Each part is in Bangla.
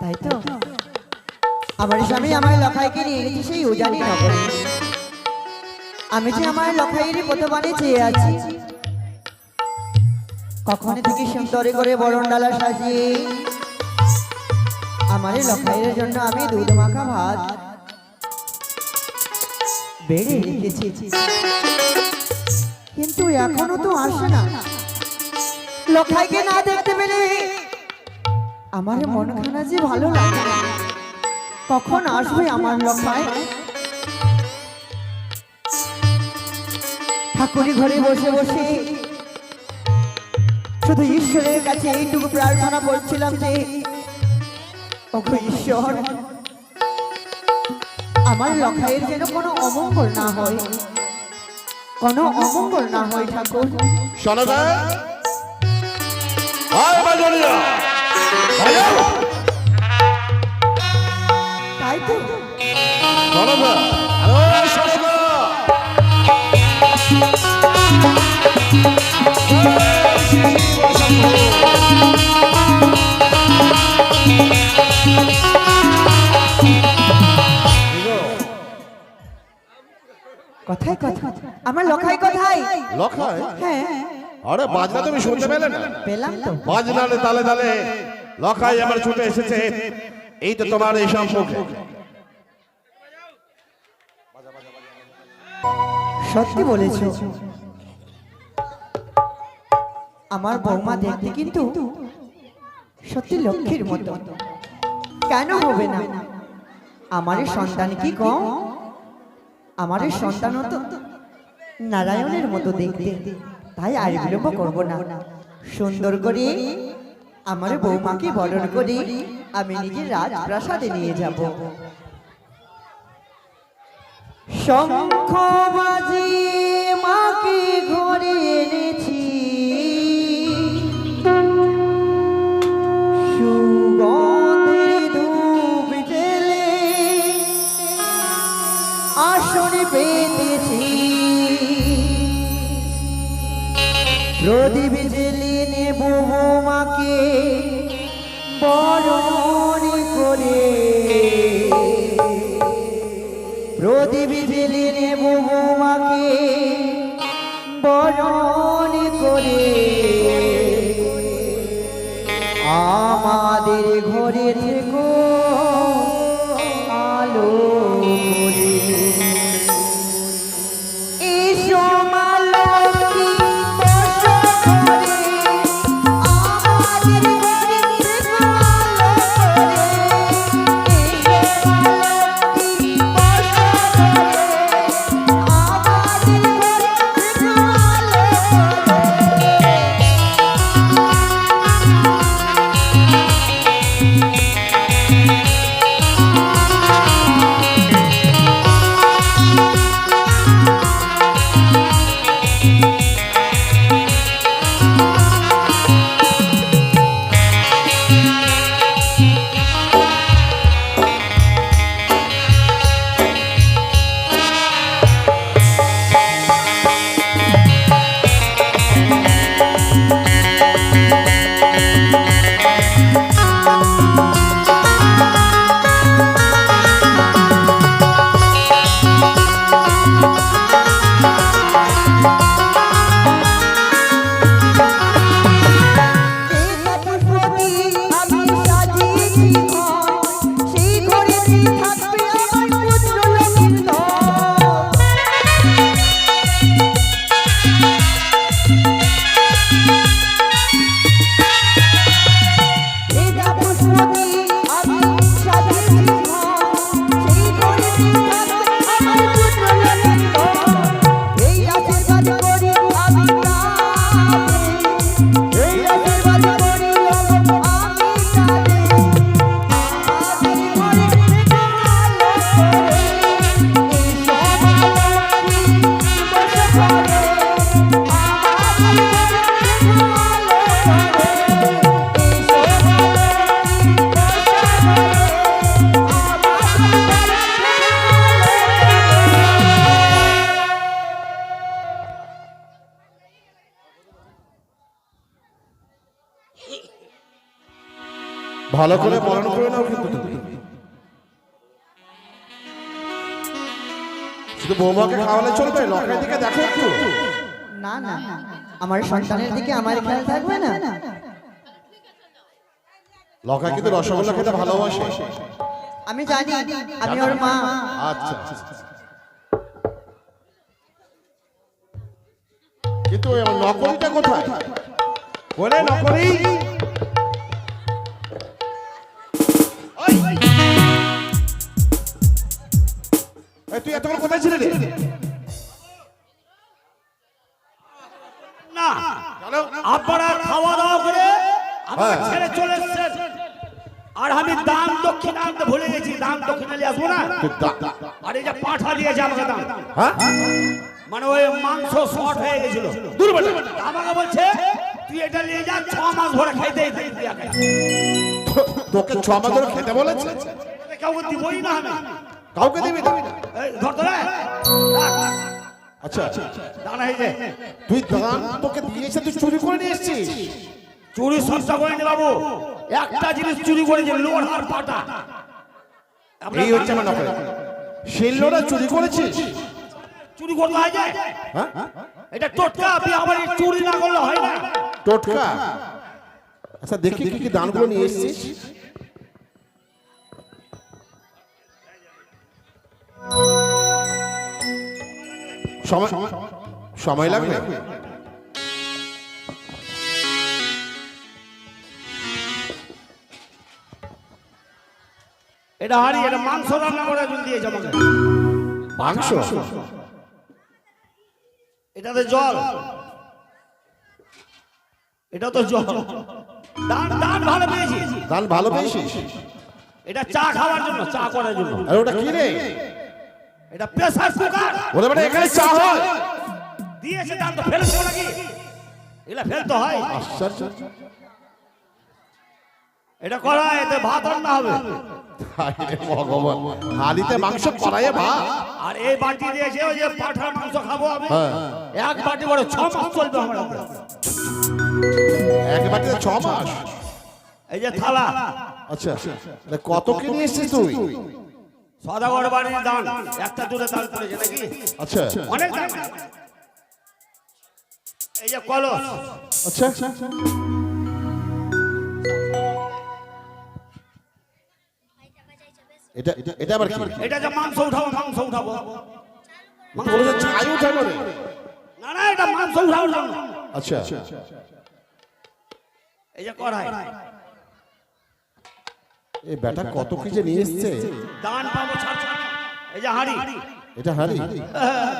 তাই তো আমার স্বামী আমার লখাইকে নিয়ে গেছে সেই উজানি নগরে। আমি যে আমার লখাইয়েরই প্রতিবারে চেয়ে আছি? কখন থেকে সুন্দরে করে বরণ ডালা সাজিয়ে আমার লখাইয়ের জন্য আমি দুধ মাখা ভাত বেড়ে রেখেছি। কিন্তু এখনও তো আসে না। লখাইকে না দেখতে পেলে আমার মনখানা যে ভালো লাগে। কখন আসবে আমার লখাই ঠাকুরি ঘরে বসে বসে শুধু ঈশ্বরের কাছে এইটুকু প্রার্থনা করছিলাম যে ওগো ঈশ্বর আমার লখাইয়ের যেন কোনো অমঙ্গল না হয়। কোনো অমঙ্গল না হয় ঠাকুর। শোনো বাজাও তাই তো। গা কথায় কথা আমার লখাই কথাই লখায়? হ্যাঁ। আরে বাজনা তুমি শুনতে পেলে না? পেলাম তো। বাজনালে তালে তালে লখাই আমার ছুটে এসেছে। এই তো তোমার এই সম্পর্কে সত্যি বলেছ। আমার বৌমা দেখতে কিন্তু সত্যি লক্ষ্মীর মতো। কেন হবে না? আমার সন্তান কি কম? আমার সন্তান সন্তানও তো নারায়ণের মতো দেখতে। তাই আর বিলম্ব করব না। সুন্দর করে আমার বৌমাকে বরণ করে আমি নিজের রাজপ্রাসাদে নিয়ে যাব। শঙ্খ বাজিয়ে মাকে ঘরে এনেছি। সুগন্ধের ধূপ জেলে আসনে পেতেছি। প্রদীপ প্রদীপ জেলে নেব মাকে বরণ করে। আমাদের ঘরে থেকো। ভালো করে পালন করে নাও কিন্তু তুমি। শুধু বৌমাকে খাওয়ালে চলবে লকের দিকে দেখো একটু। না না আমার সন্তানের দিকে আমার খেয়াল থাকবে না। লকা কিন্তু রসগোল্লা খেতে ভালোবাসে। আমি জানি আমি ওর মা। আচ্ছা কিন্তু ওই আমার নকলটা কোথায়? বলে নকলি? তুই এতক্ষণ কোথায় ছিলি রে? না। আপনারা খাওয়া দাওয়া করে আমাকে হ্যাঁ। ছেড়ে চলে এসছেন। আর আমি দান দক্ষিণ আনতে ভুলে গেছি দান দক্ষিণ নিয়ে আসব না? তুই দা- দা- আর এই যে পাঠা দিয়েছে আমাকে দাম। হ্যাঁ? মানে ওই মাংস শর্ট হয়ে গেছিল। আমাকে বলছে তুই এটা নিয়ে যা ছ মাস ধরে খাইতেই তোকে ছ মাস ধরে খেতে বলেছে? কাউকে দিবই না আমি। কাউকে দিবি না। এই, ধর ধরে আচ্ছা দানা হয়েছে তুই দান তোকে দিয়েছে তুই চুরি করে নিয়ে এসেছিস। চুরি সস্তা করেনি বাবু। একটা জিনিস চুরি করেছে লোহার পাটা। এই হচ্ছে আমার নকল। শিল্লটা চুরি করেছিস? চুরি করতে হয় যায় হ্যাঁ? এটা টোটকা আপনি আমার চুরি না করলে হয় না। টোটকা? আচ্ছা দেখি কি কি দানগুলো নিয়ে এসেছিস। সময় সময় লাগবে? এটা হাড়ি এটা মাংস রান্না করে একজন দিয়েছে আমাকে। মাংস? এটাতে জল। এটা তো জল। দান দান ভালো পেয়েছি দান ভালো এটা চা খাওয়ার জন্য চা করার জন্য। আর ওটা কি রে এটা প্রেসার কুকার ওরে বেটা এখানে চা হয়। দিয়েছে দান তো ফেলে দেবো নাকি? এগুলা ফেলতে হয়। আশ্চর্য। এটা করা এতে ভাত রান্না হবে। ভগবান। হালিতে মাংস করাইয়ে ভাত? আর এই বাটি দিয়েছে ওই যে পাঠার মাংস খাব আমি হ্যাঁ। এক বাটি করে ছ মাস চলবে আমার এক বাটিতে ছ মাস? এই যে থালা। আচ্ছা কত কি নিয়ে এসেছিস তুই? সদাগর বাড়ির দান। একটা দূরে দান করেছে নাকি? আচ্ছা। অনেক দান। এই যে কলস। আচ্ছা। এটা এটা আবার কি? এটা যে মাংস উঠাবো মাংস উঠাবো। বলেছিস ছাই না না এটা মাংস উঠাবো। আচ্ছা। এই যে কড়াই। এই বেটা কত কি যে নিয়ে এসছে? দান পাবো ছাড় ছাড়। এই যে হাঁড়ি। এটা হারি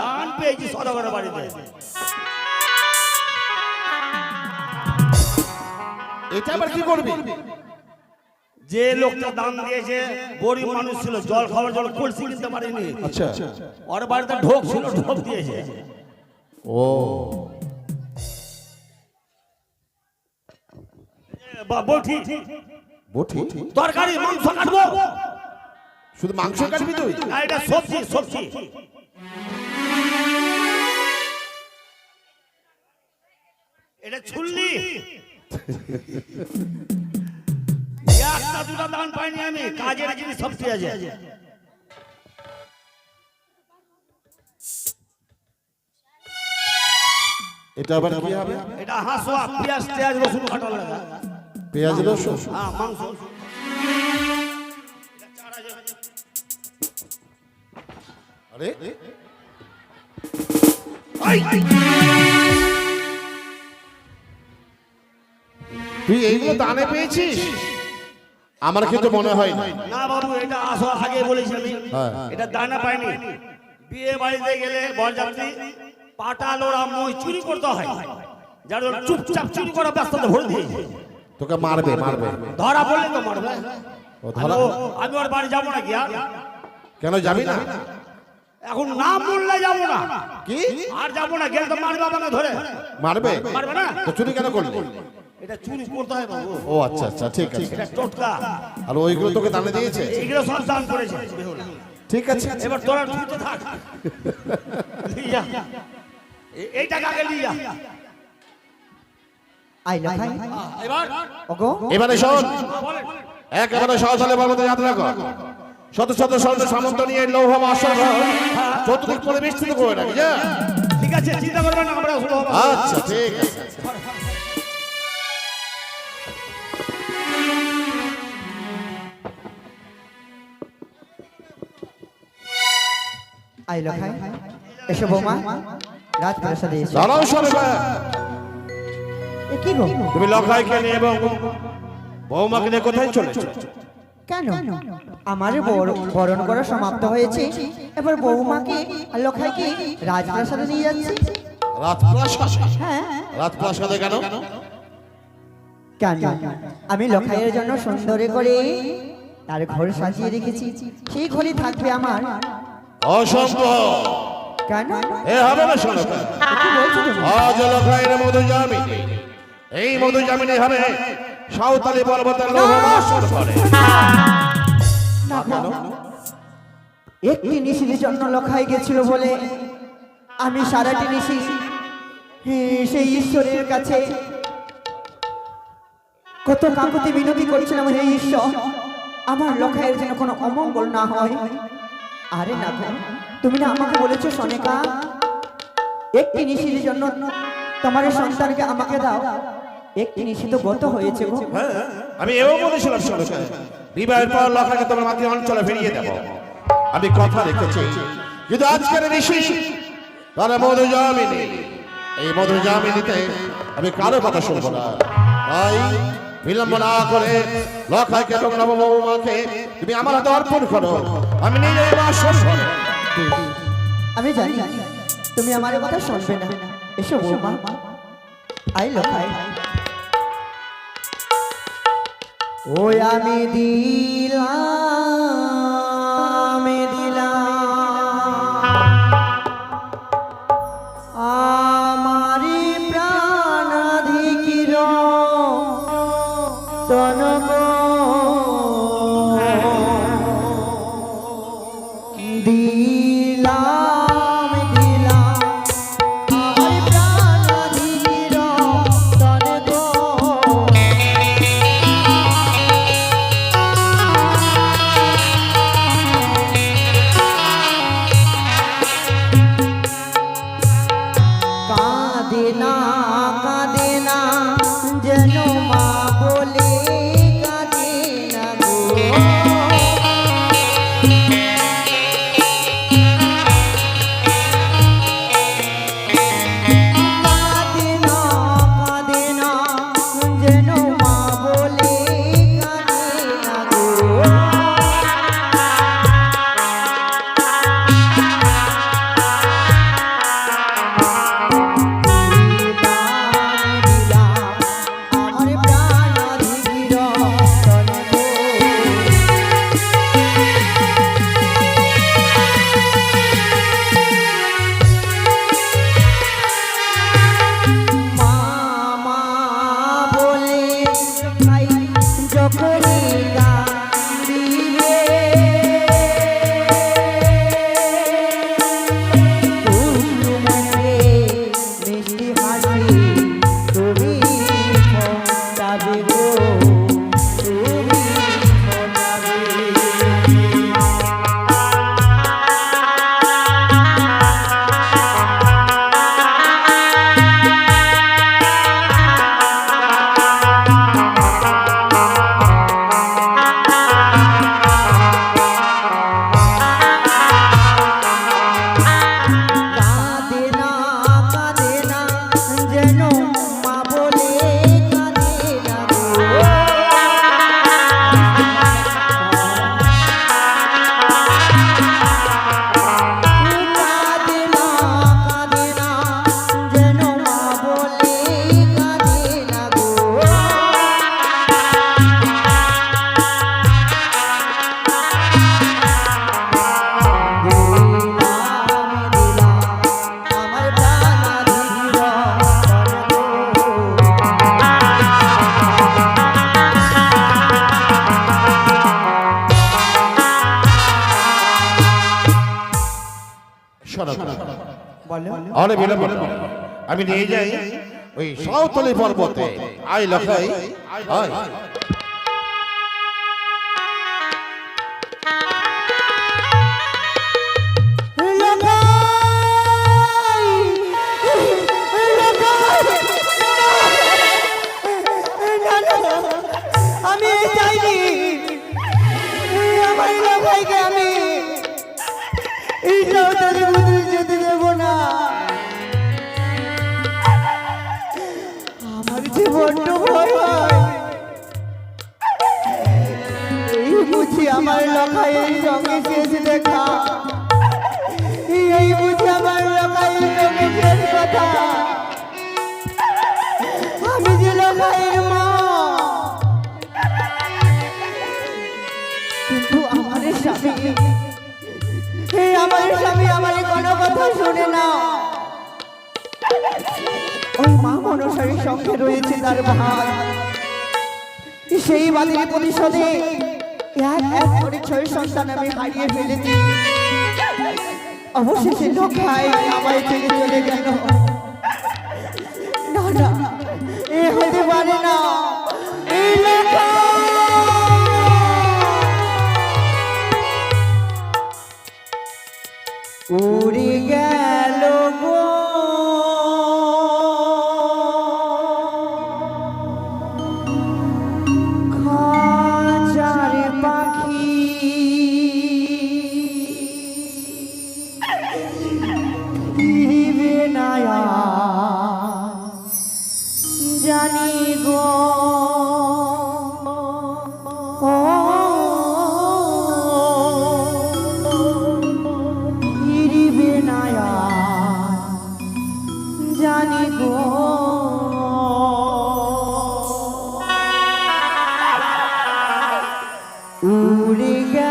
দান পেয়েছি সদাগরের বাড়িতে। এটা আবার কি করবি? যে লোকটা দান দিয়েছে গরিব মানুষ ছিল জল খাওয়ার জল কলসি কিনতে পারেনি। আচ্ছা। ওর বাড়িতে ঢোক ছিল ঢোক দিয়েছে। ও। বা বটি? তরকারি মাংস কাটবো। শুধু মাংস কাটবি তুই? না এটা সবজি সবজি। এটা ছুললি একটা দুটা দান পাইনি আমি কাজের জিনিস সবজি আছে এটা আবার কি হবে? এটা হাঁসুয়া পেঁয়াজ টেয়াজ রসুন কাটা লাগা পেঁয়াজ রসুন? আরে? তুই এইগুলো দানে পেয়েছিস? আমার কিন্তু মনে হয় না। না। বাবু এটা আসা আগে বলেছি আমি। হ্যাঁ। এটা দানা পাইনি। বিয়ে বাড়িতে গেলে বরযাত্রী পাটা লোড়া মই চুরি করতে হয়। যার চুপচাপ চুরি করা ব্যস্ততা ভরে দিয়েছে। তোকে মারবে মারবে। ধরা পড়লে তো মারবে। ও ধরা আমি ওর বাড়ি যাব নাকি আর কেন যাবি না? এখন না বললে যাব না। কি? আর যাব না গেলে তো মারবে আমাকে ধরে। মারবে? মারবে না? তো চুরি কেন করলি? এটা চুরি করতে হয় বাবু। ও আচ্ছা আচ্ছা ঠিক আছে। এটা টোটকা। আর ওইগুলো তোকে দানে দিয়েছে? এগুলো সব দান করেছে। ঠিক আছে। এবার তোরা ছুটে থাক। এই টাকা আগে নিয়ে যা। আই লখাই এবার? ওগো এবারে শোন। একেবারে সহজলে পর্বতে যাত্রা কর। শত শত স্বর্ণ সামন্ত নিয়ে লৌহ আসর চতুর্দিক পরে বিস্তৃত করে রাখি যা ঠিক আছে চিন্তা করবেন না আমরা শুরু হব। আচ্ছা ঠিক আছে। আই লখাই এসো বৌমা রাজপ্রাসাদে এসো। দাঁড়াও সরকার তুমি লখাইকে নিয়ে এবং বৌমাকে নিয়ে কোথায় চলেছো? কেন? আমার বর- বরণ করা সমাপ্ত হয়েছে। এবার বৌমাকে আর লখাইকে রাজপ্রাসাদে নিয়ে যাচ্ছি। রাজপ্রাসাদে? হ্যাঁ। রাজপ্রাসাদে কেন? কেন? আমি লখাইয়ের জন্য সুন্দর করে তার ঘর সাজিয়ে রেখেছি। সেই ঘরে থাকবে আমার। অসম্ভব। কেন? এ হবে না সরকার কি বলছো আজ লখাইয়ের মধু জামিনী এই মধু জামিনী হবে সাঁওতালি পর্বতের লৌহ। একটি নিশির জন্য লখাই গেছিল বলে আমি সারাটি নিশি সেই ঈশ্বরের কাছে কত কাকুতি বিনতি করছিলাম হে ঈশ্বর আমার লখাইয়ের যেন কোনো অমঙ্গল না হয়। আরে না তুমি না আমাকে বলেছ সনেকা? একটি নিশির জন্য তোমার সন্তানকে আমাকে দাও। একটি গত হয়েছে গো। আমি এও বলেছিলাম সরকার বিবাহের পর লখাকে তোমার মাতৃ অঞ্চলে ফিরিয়ে দেব। আমি কথা রেখেছি কিন্তু আজকের ঋষি তারা মধু জামিনী এই মধু জামিনীতে আমি কারও কথা শুনব না। তাই বিলম্ব না করে লখাইকে এবং নবমৌমাকে তুমি আমার হাতে অর্পণ করো। আমি নিজে আমি জানি তুমি আমার কথা শুনবে না। এসো বৌমা আই লখাই ওই আমি দিলাম আমি নিয়ে যাই ওই সাঁওতলি পর্বতে। আই লখাই আয় আমার লখাইয়ের সঙ্গে শেষ দেখা। এই বুঝি আমার লখাইয়ের সঙ্গে শেষ কথা আমি যে লখাইয়ের মা। কিন্তু আমার স্বামী এই আমার স্বামী, আমার কোনো কথা শুনে না। ওই মা মনসারীর সঙ্গে রয়েছে তার ভাই। সেই বাদের প্রতিশোধে এক এক করে ছয় সন্তান আমি হারিয়ে ফেলেছি। অবশেষে লোকাই আমায় ছেড়ে চলে গেল। না না এ হতে পারে না। এই লোকাই উড়ে গেল। উড়ে গেল গো